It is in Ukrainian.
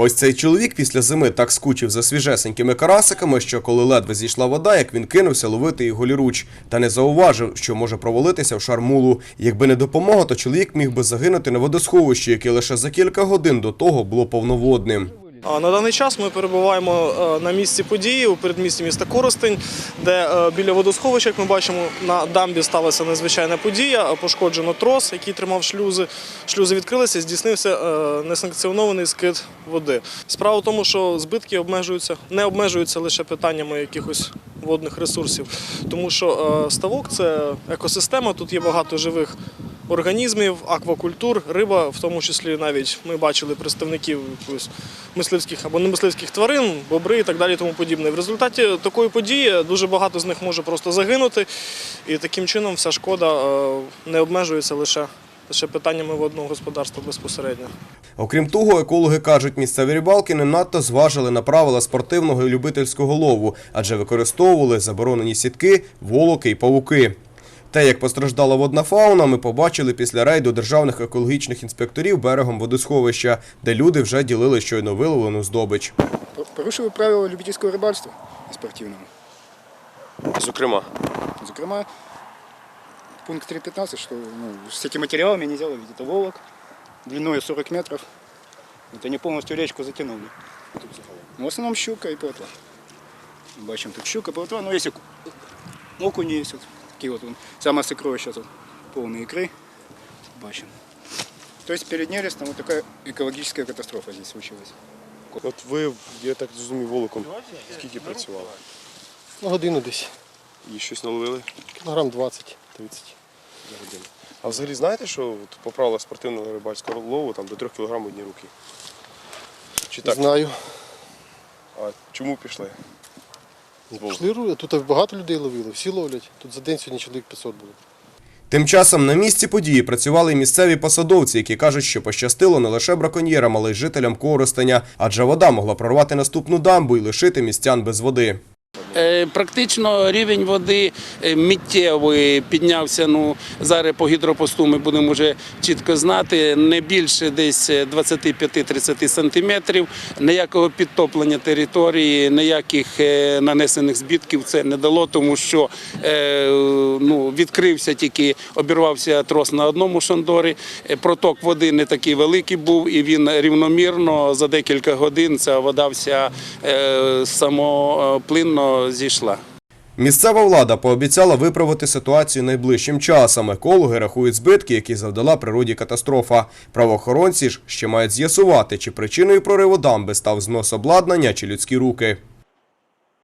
Ось цей чоловік після зими так скучив за свіжесенькими карасиками, що коли ледве зійшла вода, як він кинувся ловити їх голіруч, та не зауважив, що може провалитися в шармулу. Якби не допомога, то чоловік міг би загинути на водосховищі, яке лише за кілька годин до того було повноводним. На даний час ми перебуваємо е, на місці події у передмісті міста Коростень, де е, біля водосховища, як ми бачимо, на дамбі сталася незвичайна подія. Пошкоджено трос, який тримав шлюзи. Шлюзи відкрилися, здійснився е, несанкціонований скид води. Справа в тому, що збитки обмежуються, не обмежуються лише питаннями якихось водних ресурсів, тому що е, ставок це екосистема, тут є багато живих організмів, аквакультур, риба, в тому числі навіть ми бачили представників мисливських або немисливських тварин, бобри і так далі, тому подібне. В результаті такої події дуже багато з них може просто загинути, і таким чином вся шкода е, не обмежується лише. Лише питаннями водного господарства безпосередньо. Окрім того, екологи кажуть, місцеві рибалки не надто зважили на правила спортивного і любительського лову, адже використовували заборонені сітки, волоки й павуки. Те, як постраждала водна фауна, ми побачили після рейду державних екологічних інспекторів берегом водосховища, де люди вже ділили щойно виловлену здобич. Порушили правила любительського рибальства спортивного. Зокрема, Зокрема, пункт 3.15, что ну, с этими материалами нельзя ловить. Это волок длиной 40 метров. Вот они полностью речку затянули. Ну, в основном щука и плотва. Бачим тут щука, плотва, но есть и ку- окуни есть. Вот, такие вот, вон, самое сокровище тут, полные икры. Бачим. То есть перед нерестом вот такая экологическая катастрофа здесь случилась. От ви, я так зрозумів, волоком скільки працювали? На годину десь. І щось наловили Кілограм 20-30. за годину. А взагалі знаєте, що от по правилах спортивного рибальського лову там до 3 кг одні руки? Чи так? Знаю. А чому пішли? Пішли тут багато людей ловили, всі ловлять. Тут за день сьогодні чоловік 500 було. Тим часом на місці події працювали й місцеві посадовці, які кажуть, що пощастило не лише браконьєрам, але й жителям Коростеня, адже вода могла прорвати наступну дамбу і лишити містян без води. Е, Практично рівень води е, миттєво піднявся. Ну зараз по гідропосту ми будемо вже чітко знати. Не більше десь 25-30 сантиметрів. Ніякого підтоплення території, ніяких е, нанесених збитків це не дало, тому що е, ну, відкрився тільки обірвався трос на одному шандорі. Е, Проток води не такий великий був, і він рівномірно за декілька годин ця вода вся е, самоплинно зійшла. Місцева влада пообіцяла виправити ситуацію найближчим часом. Екологи рахують збитки, які завдала природі катастрофа. Правоохоронці ж ще мають з'ясувати, чи причиною прориву дамби став знос обладнання чи людські руки.